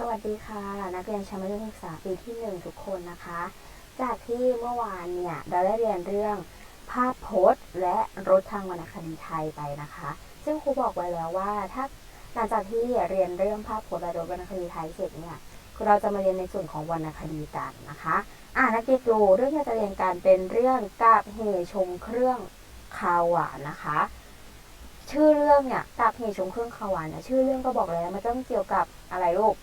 สวัสดีค่ะ นักเรียนชั้นมัธยมศึกษาปีที่หนึ่งทุกคนนะคะ จากที่เมื่อวานเนี่ยเราได้เรียนเรื่องภาพพจน์ และรถทางวรรณคดีไทยไปนะคะ ซึ่งครูบอกไว้แล้วว่าถ้าหลังจากที่เรียนเรื่องภาพพจน์และรถวรรณคดีไทยเสร็จเนี่ยเราจะมาเรียนในส่วนของวรรณคดีกันนะคะอ่านักเรียนดูเรื่องที่จะเรียนกันเป็นเรื่องกาบเหชงเครื่องคาวหวานนะคะชื่อเรื่องเนี่ยกาบเหชงเครื่องคาวหวานเนี่ยชื่อเรื่องก็บอกแล้วมันต้องเกี่ยวกับอะไรลูก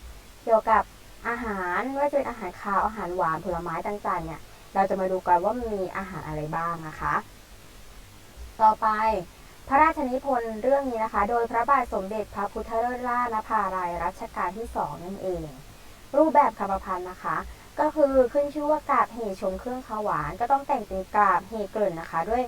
เกี่ยวกับอาหารว่าจะเป็นอาหารคาวอาหารหวานผลไม้ต่างๆเนี่ย เราจะมาดูกันว่ามีอาหารอะไรบ้างนะคะ ต่อไปพระราชนิพนธ์เรื่องนี้นะคะ โดยพระบาทสมเด็จพระพุทธเลิศล่านภารายรัชกาลที่สองนั่นเอง รูปแบบคำพันธ์นะคะ ก็คือขึ้นชื่อว่ากาบเหชงเครื่องขาวหวาน ก็ต้องแต่งเป็นกราบเฮเกริ่นนะคะ ด้วย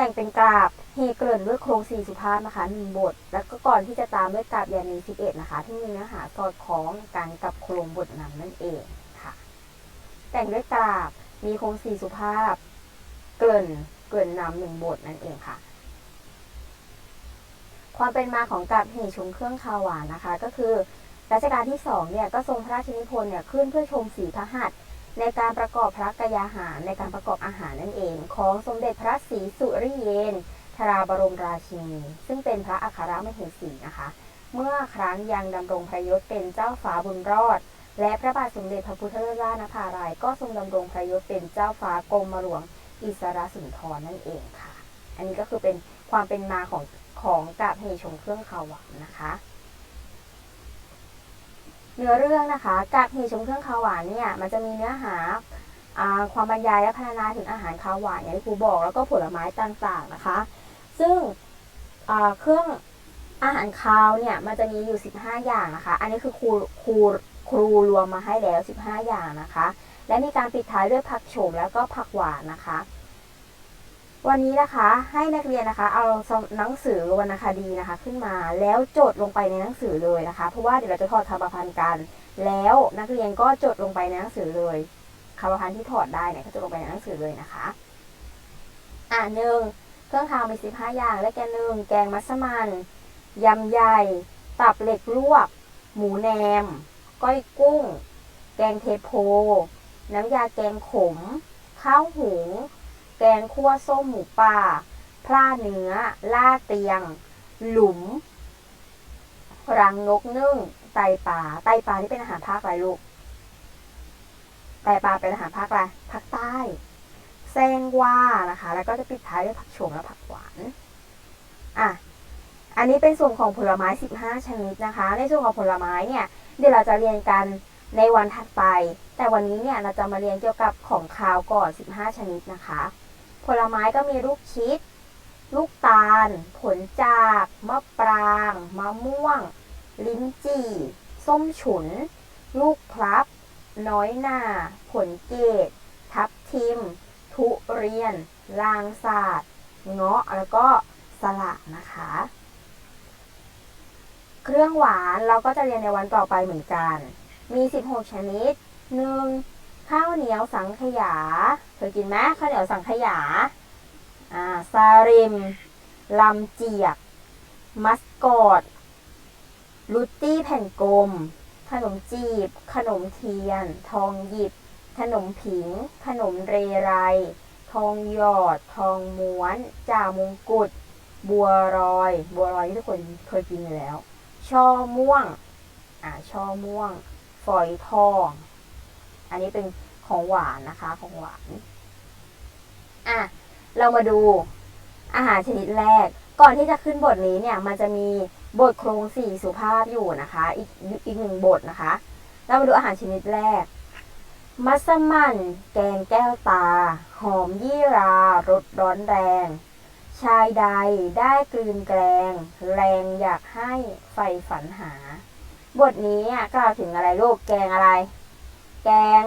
แต่งเป็นกราบเฮเกริ่นด้วยโครงสี่สุภาพนะคะหนึ่งบท แล้วก็ก่อนที่จะตามด้วยกราบยานีสิบเอ็ดนะคะ ที่มีเนื้อหาสอดคล้องกันกับโครงบทนั้นนั่นเองค่ะ แต่งด้วยกราบมีโครงสี่สุภาพ เกริ่นเกริ่นนำหนึ่งบทนั่นเองค่ะ ความเป็นมาของกาบเหชงเครื่องคาวหวานนะคะ ก็คือรัชกาลที่สองเนี่ยก็ทรงพระราชนิพนธ์เนี่ยขึ้นเพื่อชมสีพระหัตถ์ ในการประกอบพระกยาหารในการประกอบอาหารนั่นเอง ของสมเด็จพระศรีสุริเยนทราบรมราชินี ซึ่งเป็นพระอัครมเหสีนะคะ เมื่อครั้งยังดำรงพระยศเป็นเจ้าฟ้าบุญรอด และพระบาทสมเด็จพระพุทธเลิศล่านภารายก็ทรงดำรงพระยศเป็นเจ้าฟ้ากรมหลวงอิสระสุนทรนั่นเองค่ะ อันนี้ก็คือเป็นความเป็นมาของของกาบเฮชงเครื่องขาวหวานนะคะ เนื้อเรื่องนะคะกาบเฮชงเครื่องขาวหวานเนี่ยมันจะมีเนื้อหาอความบรรยายและพรรณนาถึงอาหารขาวหวานอย่างที่ครูบอกแล้วก็ผลไม้ต่างๆนะคะ ซึ่งเครื่องอาหารคาวเนี่ยมันจะมีอยู่ 15 อย่างนะคะ อันนี้คือครูครูครูรวมมาให้แล้ว 15 อย่างนะคะ และมีการปิดท้ายด้วยผักโฉมแล้วก็ผักหวานนะคะ วันนี้นะคะให้นักเรียนนะคะ เอาหนังสือวรรณคดีนะคะ ขึ้นมาแล้วจดลงไปในหนังสือเลยนะคะ เพราะว่าเดี๋ยวเราจะถอดคำประพันธ์กัน แล้วนักเรียนก็จดลงไปในหนังสือเลยคำประพันธ์ที่ถอดได้เนี่ยก็จดลงไปในหนังสือเลยนะคะ อ่าหนึ่งเครื่องคาวมีสิบห้าอย่างและแกงหนึ่งแกงมัสมันยำใหญ่ ตับเหล็กลวก หมูแหนม ก้อยกุ้ง แกงเทโพ น้ำยาแกงขม ข้าวหุง แกงคั่วส้มหมูป่าพร่าเนื้อ ล่าเตียง หลุม รังนกนึ่ง ไตปลา ไตปลาที่เป็นอาหารภาคอะไรลูก ไตปลาเป็นอาหารภาคอะไร ภาคใต้ แซงว่านะคะ แล้วก็จะปิดท้ายด้วยผักโฉมและผักหวาน อะ อันนี้เป็นส่วนของผลไม้ 15 ชนิดนะคะ ในส่วนของผลไม้เนี่ย เดี๋ยวเราจะเรียนกันในวันถัดไป แต่วันนี้เนี่ยเราจะมาเรียนเกี่ยวกับของคาวก่อน 15 ชนิดนะคะ ผลไม้ก็มีลูกชิด ลูกตาล ผลจากมะปราง มะม่วง ลิ้นจี่ ส้มฉุน ลูกพลับ น้อยหนาผลเกตทับทิม ทุเรียน ลางศาสตร์เงาะแล้วก็สละนะคะ เครื่องหวานเราก็จะเรียนในวันต่อไปเหมือนกัน มี 16 ชนิด 1. ข้าวเหนียวสังขยาเคยกินไหมข้าวเหนียวสังขยาอ่าซาริมลำเจียก มัสกอดลูตี้แผ่นกลม ขนมจีบ ขนมเทียน ทองหยิบ ขนมผิง ขนมเรไร ทองหยอด ทองม้วน จ่ามงกุฎ บัวรอย บัวรอยที่ทุกคนเคยกินอยู่แล้ว ช่อม่วง อ่าช่อม่วง ฝอยทอง อันนี้เป็นของหวานนะคะของหวานอะเรามาดูอาหารชนิดแรก ก่อนที่จะขึ้นบทนี้เนี่ย มันจะมีบทโครงสี่สุภาพอยู่นะคะ อีกอีกหนึ่งบทนะคะ เรามาดูอาหารชนิดแรก มัสมั่น แกงแก้วตา หอมยี่รารสร้อนแรง ชายใดได้กลืนแกลง แรงอยากให้ไฟฝันหา บทนี้กล่าวถึงอะไรลูกแกงอะไร แกง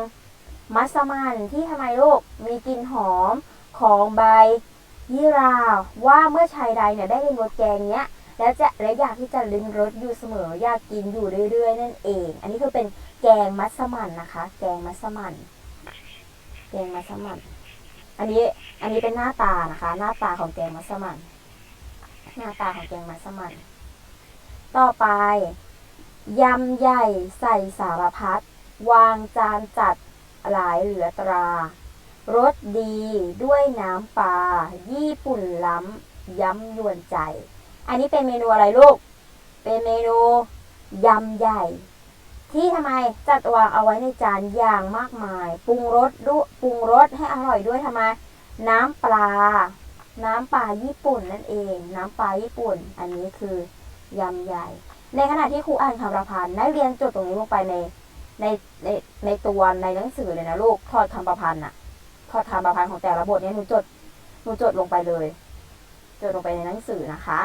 มัสมั่นที่ทำไมลูกมีกลิ่นหอมของใบยี่ราว่าเมื่อชายใดเนี่ยได้ลิ้มรสแกงเนี้ยแล้วจะและอยากที่จะลิ้มรสอยู่เสมออยากกินอยู่เรื่อยๆนั่นเอง อันนี้คือเป็นแกงมัสมั่นนะคะ แกงมัสมั่นแกงมัสมั่นอันนี้อันนี้เป็นหน้าตานะคะ หน้าตาของแกงมัสมั่นหน้าตาของแกงมัสมั่นต่อไปยำใหญ่ใส่สารพัด วางจานจัดหลายเหลือตรารสดีด้วยน้ำปลาญี่ปุ่นล้ำย้ำยวนใจ อันนี้เป็นเมนูอะไรลูก เป็นเมนูยำใหญ่ ที่ทำไมจัดวางเอาไว้ในจานอย่างมากมาย ปรุงรสด้วยปรุงรสให้อร่อยด้วยทำไม น้ำปลา น้ำปลาญี่ปุ่นนั่นเอง น้ำปลาญี่ปุ่น อันนี้คือยำใหญ่ ในขณะที่ครูอ่านคำประพันธ์นักเรียนจดตรงนี้ลงไปใน ในในในตัวในหนังสือเลยนะลูกทอดคำประพันธ์อะทอดคำประพันธ์ของแต่ละบทเนี่ยหนูจดหนูจดลงไปเลย จดลงไปในหนังสือนะคะ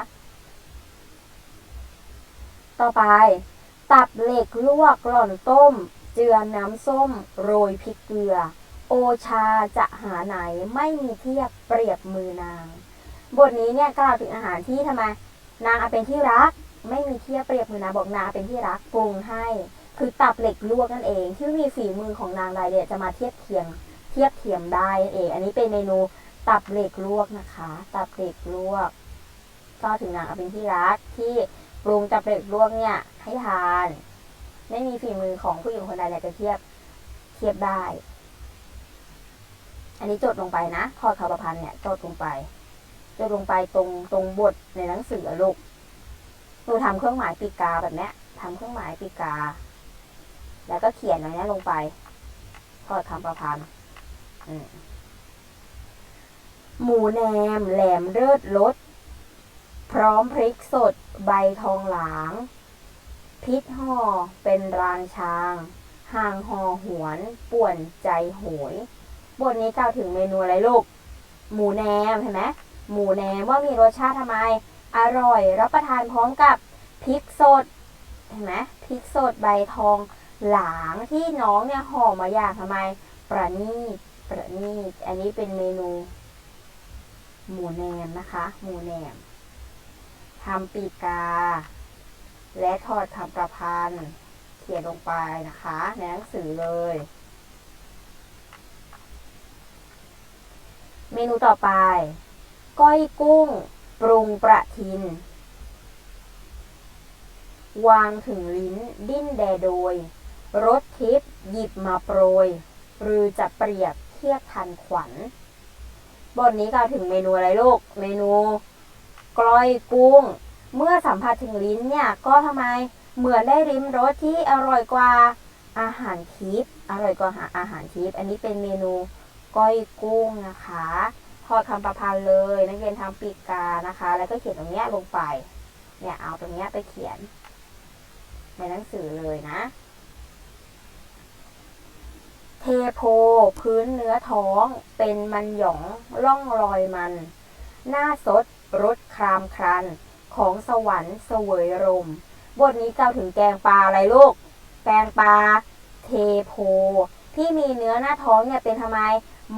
ต่อไป ตับเหล็กลวกหล่อนต้ม เจือน้ำส้ม โรยพริกเกลือ โอชาจะหาไหนไม่มีเทียบเปรียบมือนาง บทนี้เนี่ยกล่าวถึงอาหารที่ทำไมนางเป็นที่รัก ไม่มีเทียบเปรียบมือนางบอกนางเป็นที่รักปรุงให้ คือตับเหล็กลวกนั่นเองที่มีฝีมือของนางใดเนี่ยจะมาเทียบเทียมเทียบเทียมได้นั่นเอง อันนี้เป็นเมนูตับเหล็กลวกนะคะ ตับเหล็กลวก ก็ถึงนางอาเป็นที่รักที่ปรุงตับเหล็กลวกเนี่ยให้ทาน ไม่มีฝีมือของผู้หญิงคนใดเนี่ยจะเทียบเทียบได้ อันนี้จดลงไปนะทอดคำประพันธ์เนี่ยจดลงไปจดลงไปตรงตรงบทในหนังสือลูกหนูทำเครื่องหมายปีกาแบบเนี้ยทำเครื่องหมายปีกา แล้วก็เขียนอย่างนี้ยลงไปทอดคำประพันธ์หมูแหนมแหลมเลิศรสพร้อมพริกสดใบทองหลางพริกห่อเป็นรางช้าง ห่างห่อหวนป่วนใจโหย บทนี้กล่าวถึงเมนูอะไรลูก หมูแหนมเห็นไหมหมูแหนมว่ามีรสชาติทำไม อร่อยรับประทานพร้อมกับพริกสดเห็นไหมพริกสดใบทอง หลางที่น้องเนี่ยห่อมาอย่างทำไม ประณีตประณีตอันนี้เป็นเมนู หมูแหนมนะคะ หมูแหนมทำปีกา และทอดคำประพันธ์เขียนลงไปนะคะ ในหนังสือเลย เมนูต่อไป ก้อยกุ้ง ปรุงประทิน วางถึงลิ้นดิ้นแดโดย รถทิพย์หยิบมาโปรย หรือจะเปรียบเทียบทันขวัญบทนี้กล่าวถึงเมนูอะไรลูก เมนูกล้อยกุ้ง เมื่อสัมผัสถึงลิ้นเนี่ยก็ทำไมเหมือนได้ริมรสที่อร่อยกว่าอาหารทิพย์อร่อยกว่าอาหารทิพย์อันนี้เป็นเมนูก้อยกุ้งนะคะทอดคำประพันธ์เลยนักเรียนทำปีกานะคะ แล้วก็เขียนตรงเนี้ยลงไป เนี่ยเอาตรงเนี้ยไปเขียน ในหนังสือเลยนะ เทโพ พื้นเนื้อท้อง เป็นมันหยองล่องรอยมัน หน้าสดรสครามครัน ของสวรรค์เสวยรม บทนี้กล่าวถึงแกงปลาอะไรลูก แกงปลาเทโพ ที่มีเนื้อหน้าท้องเนี่ยเป็นทำไม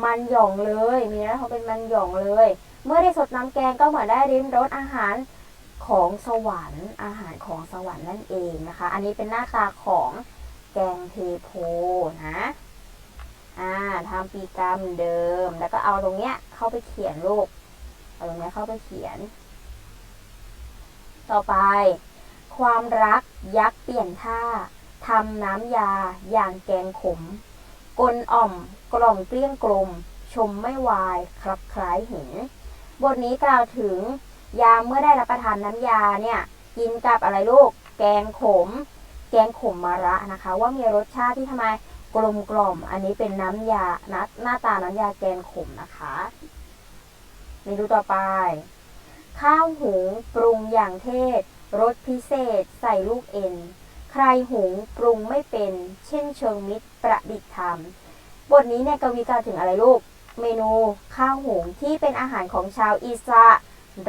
มันหยองเลย มีเนื้อท้องเป็นมันหยองเลย เมื่อได้สดน้ำแกงก็เหมือนได้ริมรสอาหารของสวรรค์ อาหารของสวรรค์นั่นเองนะคะ อันนี้เป็นหน้าตาของแกงเทโพนะ ทำปีกรรมเดิม แล้วก็เอาตรงเนี้ยเข้าไปเขียนลูกเอาตรงเนี้ยเข้าไปเขียน ต่อไป ความรักยักษ์เปลี่ยนท่าทำน้ำยาอย่างแกงขม กลอ่อมกล่อมเกลี้ยงกลม ชมไม่วายครับคล้ายหิน บทนี้กล่าวถึง ยาเมื่อได้รับประทานน้ำยาเนี่ยกินกับอะไรลูก แกงขม แกงขมมะระนะคะ ว่ามีรสชาติที่ทำไม กลมกล่อม อันนี้เป็นน้ำยาหน้าหน้าตาน้ำยาแกงขมนะคะเมนูต่อไป ข้าวหุงปรุงอย่างเทศรสพิเศษใส่ลูกเอ็น ใครหุงปรุงไม่เป็น เช่นเชิงมิตรประดิษฐ์ธรรมบทนี้เนี่ยกวีกล่าวถึงอะไรลูก เมนูข้าวหุงที่เป็นอาหารของชาวอิส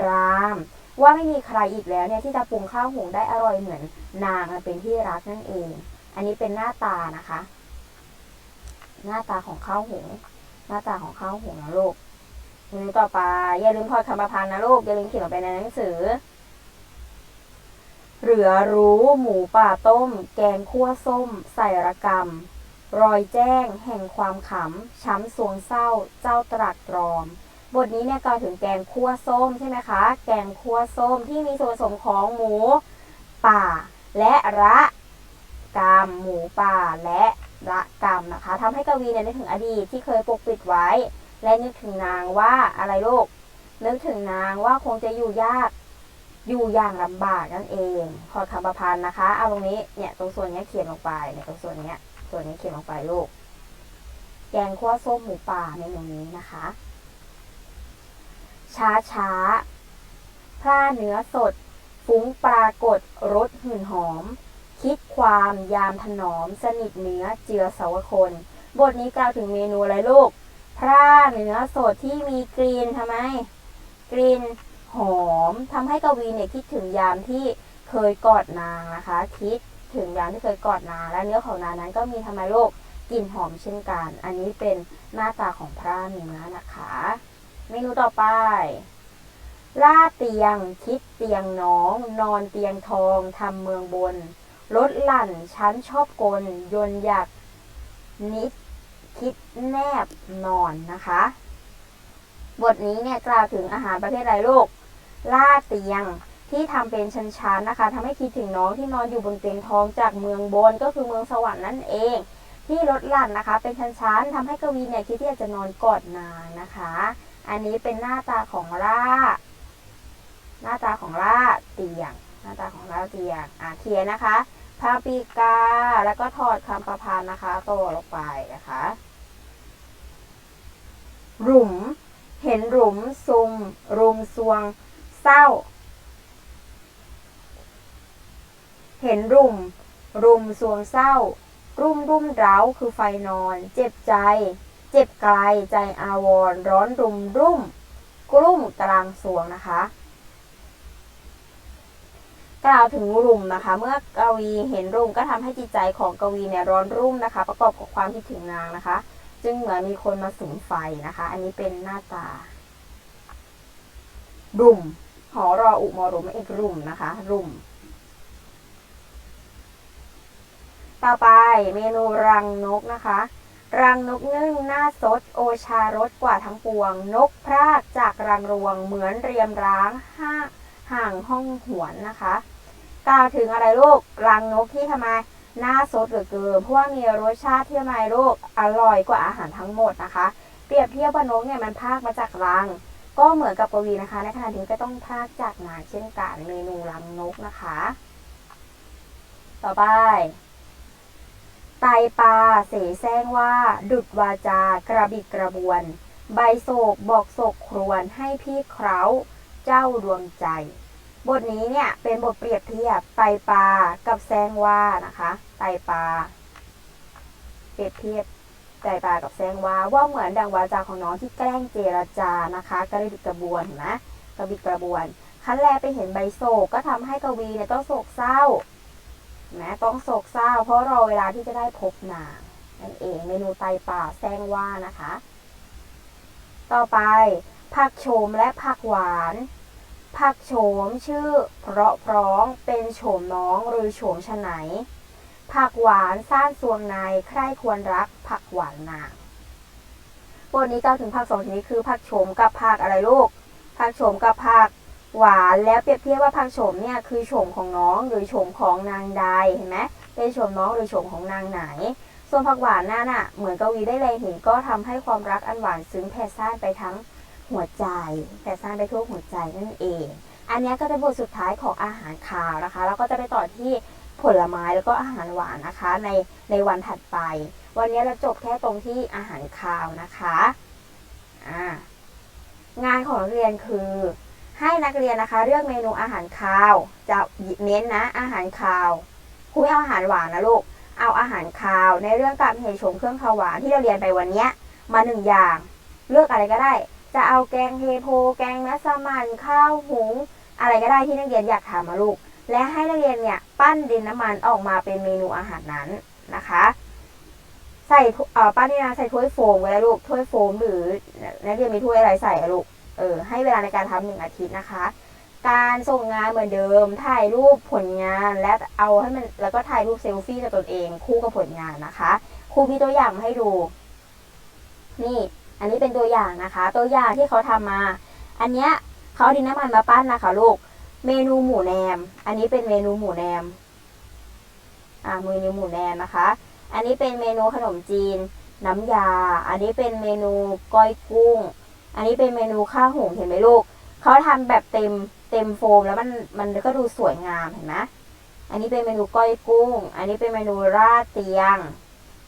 รามว่าไม่มีใครอีกแล้วเนี่ยที่จะปรุงข้าวหุงได้อร่อยเหมือนนางเป็นที่รักนั่นเอง อันนี้เป็นหน้าตานะคะ หน้าตาของข้าวหุงหน้าตาของข้าวหุงนะลูกมนูต่อไปอย่าลืมทอคำประพันธ์นะลูกอย่าลืมเขียนลงไปในหนังสือ เหลือรู้หมูป่าต้ม แกงคั่วส้ม ใส่ระกำรอยแจ้ง แห่งความขำช้ำสวงเศร้า เจ้าตรัสตรอม บทนี้เนี่ยกล่าวถึงแกงคั่วส้มใช่ไหมคะ แกงคั่วส้มที่มีส่วนผสมของหมูป่า และระกรรมหมูป่าและ ละกรรมนะคะทำให้กวีเนี่ยนึกถึงอดีตที่เคยปกปิดไว้ และนึกถึงนางว่าอะไรลูกนึกถึงนางว่าคงจะอยู่ยากอยู่อย่างลำบากนั่นเองพอคำประพันธ์นะคะ เอาตรงนี้เนี่ยตรงส่วนนี้เขียนลงไปเนี่ยตรงส่วนนี้ส่วนนี้เขียนลงไปลูกแกงคั่วส้มหมูป่าในตรงนี้นะคะ ช้าช้าๆพร่าเนื้อสด ฟุ้งปรากฏรสหื่นหอม คิดความยามถนอม สนิทเนื้อเจือสาวคน บทนี้กล่าวถึงเมนูอะไรลูกพร่าเนื้อสดที่มีกลิ่นทำไม กลิ่นหอมทำให้กวีเนี่ยคิดถึงยามที่เคยกอดนางนะคะ คิดถึงยามที่เคยกอดนาง และเนื้อของนางนั้นก็มีทำไมลูกกลิ่นหอมเช่นกัน อันนี้เป็นหน้าตาของพร่าเนื้อนะคะ เมนูต่อไป ล่าเตียง คิดเตียงน้อง นอนเตียงทองทำเมืองบน ลดหลั่นชั้นชอบกล ยนอยากนิด คิดแนบนอนนะคะ บทนี้เนี่ยกล่าวถึงอาหารประเภทไรลูกล่าเตียงที่ทำเป็นชั้นๆนะคะทำให้คิดถึงน้องที่นอนอยู่บนเตียงทองจากเมืองบนก็คือเมืองสวรรค์นั่นเอง ที่ลดหลั่นนะคะ เป็นชั้นๆทำให้กวีเนี่ยคิดที่จะนอนกอดนางนะคะ อันนี้เป็นหน้าตาของล่า หน้าตาของล่าเตียง หน้าตาของล่าเตียงอะเขียนนะคะ พาปีกา แล้วก็ถอดคำประพันธ์นะคะตัวลงไปนะคะ หลุม เห็นหลุมซุมรุมซวง เศร้า เห็นรุม รุมซวงเศร้า รุ่มรุ่มร้าคือไฟนอน เจ็บใจ เจ็บไกลใจอาวรณ์ร้อนรุมรุ่ม กลุ่มกลางสวงนะคะ กล่าวถึงรุมนะคะ เมื่อกวีเห็นรุมก็ทำให้จิตใจของกวีเนี่ยร้อนรุ่มนะคะ ประกอบกับความคิดถึงนางนะคะ จึงเหมือนมีคนมาสุมไฟนะคะ อันนี้เป็นหน้าตา รุมหอรออุมอรุมเอกรุมนะคะ รุม ต่อไปเมนูรังนกนะคะรังนกนึ่งหน้าสด โอชารสกว่าทั้งปวง นกพรากจากรังรวงเหมือนเรียมร้างห้า ห่างห้องหวนนะคะกล่าวถึงอะไรลูกรังนกที่ทำไมหน้าสดเหลือเกินเพราะว่ามีรสชาติที่ทำไมลูกอร่อยกว่าอาหารทั้งหมดนะคะ เปรียบเทียบว่านกเนี่ยมันพากมาจากรัง ก็เหมือนกับกวีนะคะ ในขณะที่ก็ต้องพากจากนางเช่นกันเมนูรังนกนะคะ ต่อไปไตปลาเสแสร้งว่า ดุดวาจา กระบิดกระบวน ใบโศกบอกโศกครวนให้พี่เครา เจ้าดวงใจ บทนี้เนี่ยเป็นบทเปรียบเทียบไตปลากับแซงว่านะคะไตปลาเปรียบเทียบไตปลากับแซงว่าว่าเหมือนดังวาจาของน้องที่แกล้งเจรจานะคะกระดิกกระบวนเห็นไหมกระบิดกระบวนขั้นแรกไปเห็นใบโศกก็ทำให้กวีเนี่ยต้องโศกเศร้านะต้องโศกเศร้า เพราะรอเวลาที่จะได้พบนางนั่นเองเมนูไตป่าแซงว่านะคะ ต่อไป ผักโฉมและผักหวานผักโฉมชื่อเพราะพร้องเป็นโฉมน้องหรือโฉมฉไหน ผักหวานซ่านสวงในใคร่ควรรักผักหวานนางบทนี้กล่าวถึงผักสองชนิดคือผักโฉมกับผักอะไรลูก ผักโฉมกับผักหวานแล้วเปรียบเทียบว่าผักโฉมเนี่ยคือโฉมของน้องหรือโฉมของนางใดเห็นไหมเป็นโฉมน้องหรือโฉมของนางไหน ส่วนผักหวานนั่นน่ะเหมือนกวีได้เลยเห็นก็ทำให้ความรักอันหวานซึ้งแผ่ซ่านไปทั้ง หัวใจแผ่ซ่านไปทั่วหัวใจนั่นเอง อันนี้ก็เป็นบทสุดท้ายของอาหารคาวนะคะ แล้วก็จะไปต่อที่ผลไม้แล้วก็อาหารหวานนะคะ ในในวันถัดไป วันนี้เราจบแค่ตรงที่อาหารคาวนะคะอ่างานของเรียนคือ ให้นักเรียนนะคะเลือกเมนูอาหารคาว จะเน้นนะอาหารคาวครูไม่เอาอาหารหวานนะลูกเอาอาหารคาวในเรื่องการเหตุชมเครื่องคาวหวานที่เราเรียนไปวันนี้มาหนึ่งอย่าง เลือกอะไรก็ได้ จะเอาแกงเทโพ แกงมัสมั่นข้าวหุง อะไรก็ได้ที่นักเรียนอยากทำมาลูก และให้นักเรียนเนี่ยปั้นดินน้ำมันออกมาเป็นเมนูอาหารนั้นนะคะ ใส่เอ่อปั้นดินน้ำมันใส่ถ้วยโฟมไว้แล้วลูกถ้วยโฟมหรือนักเรียนมีถ้วยอะไรใส่ลูกเออให้เวลาในการทำหนึ่งอาทิตย์นะคะ การส่งงานเหมือนเดิมถ่ายรูปผลงานและเอาให้มันแล้วก็ถ่ายรูปเซลฟี่กับตนเอง คู่กับผลงานนะคะครูมีตัวอย่างให้ดู นี่ อันนี้เป็นตัวอย่างนะคะ ตัวอย่างที่เขาทำมา อันเนี้ยเขาดินน้ำมันมาปั้นนะคะลูก เมนูหมูแนม อันนี้เป็นเมนูหมูแนม อ่าเมนูหมูแดงนะคะ อันนี้เป็นเมนูขนมจีน น้ำยา อันนี้เป็นเมนูก้อยกุ้ง อันนี้เป็นเมนูข้าวหุงเห็นไหมลูก เขาทำแบบเต็มเต็มโฟมแล้วมันมันก็ดูสวยงามเห็นไหมอันนี้เป็นเมนูก้อยกุ้ง อันนี้เป็นเมนูราดเตียง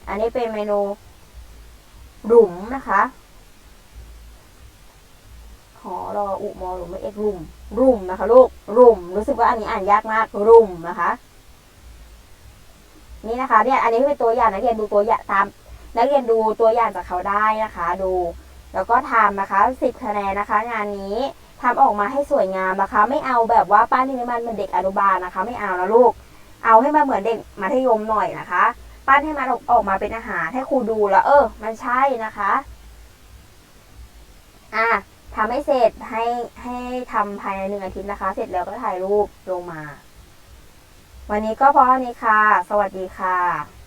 อันนี้เป็นเมนูหลุมนะคะ หอรออุมอหลุมไม่เอกรุม รุมนะคะลูกรุม รู้สึกว่าอันนี้อ่านยากมากรุมนะคะ นี่นะคะเนี่ยอันนี้เป็นตัวอย่างนักเรียนดูตัวอย่างตาม นักเรียนดูตัวอย่างจากเขาได้นะคะ ดู แล้วก็ทำนะคะสิบคะแนนนะคะ งานนี้ทำออกมาให้สวยงามนะคะ ไม่เอาแบบว่าป้านที่มันเหมือนเด็กอนุบาลนะคะ ไม่เอานะลูก เอาให้มันเหมือนเด็กมัธยมหน่อยนะคะ ปั้นให้มันออกมาเป็นอาหารให้ครูดูแล้ว เออ มันใช่นะคะ อะ ทำให้เสร็จให้ให้ทำภายในหนึ่งอาทิตย์นะคะ เสร็จแล้วก็ถ่ายรูปลงมา วันนี้ก็พอเท่านี้ค่ะ สวัสดีค่ะ